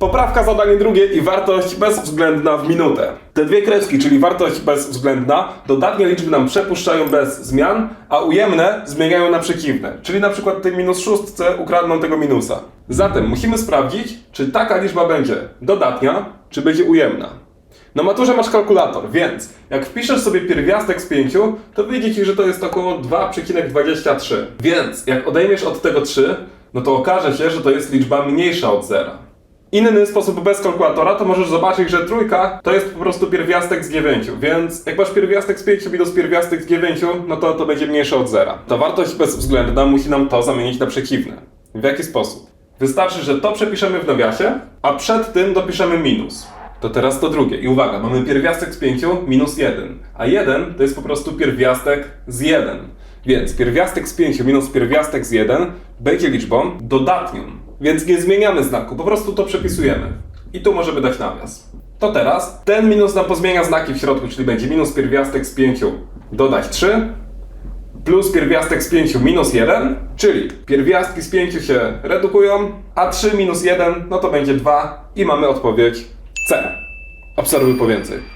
Poprawka zadanie drugie i wartość bezwzględna w minutę. Te dwie kreski, czyli wartość bezwzględna, dodatnie liczby nam przepuszczają bez zmian, a ujemne zmieniają na przeciwne. Czyli na przykład tej minus szóstce ukradną tego minusa. Zatem musimy sprawdzić, czy taka liczba będzie dodatnia, czy będzie ujemna. Na maturze masz kalkulator, więc jak wpiszesz sobie pierwiastek z 5, to wyjdzie ci, że to jest około 2,23. Więc jak odejmiesz od tego 3, no to okaże się, że to jest liczba mniejsza od zera. Inny sposób bez kalkulatora to możesz zobaczyć, że trójka to jest po prostu pierwiastek z 9, więc jak masz pierwiastek z 5 minus pierwiastek z 9, no to to będzie mniejsze od zera. Ta wartość bezwzględna musi nam to zamienić na przeciwne. W jaki sposób? Wystarczy, że to przepiszemy w nawiasie, a przed tym dopiszemy minus. To teraz to drugie. I uwaga, mamy pierwiastek z 5 minus 1, a 1 to jest po prostu pierwiastek z 1. Więc pierwiastek z 5 minus pierwiastek z 1 będzie liczbą dodatnią. Więc nie zmieniamy znaku, po prostu to przepisujemy. I tu możemy dać nawias. To teraz ten minus nam pozmienia znaki w środku, czyli będzie minus pierwiastek z 5 dodać 3 plus pierwiastek z 5 minus 1, czyli pierwiastki z 5 się redukują, a 3 minus 1 no to będzie 2 i mamy odpowiedź C. Obserwuj po więcej.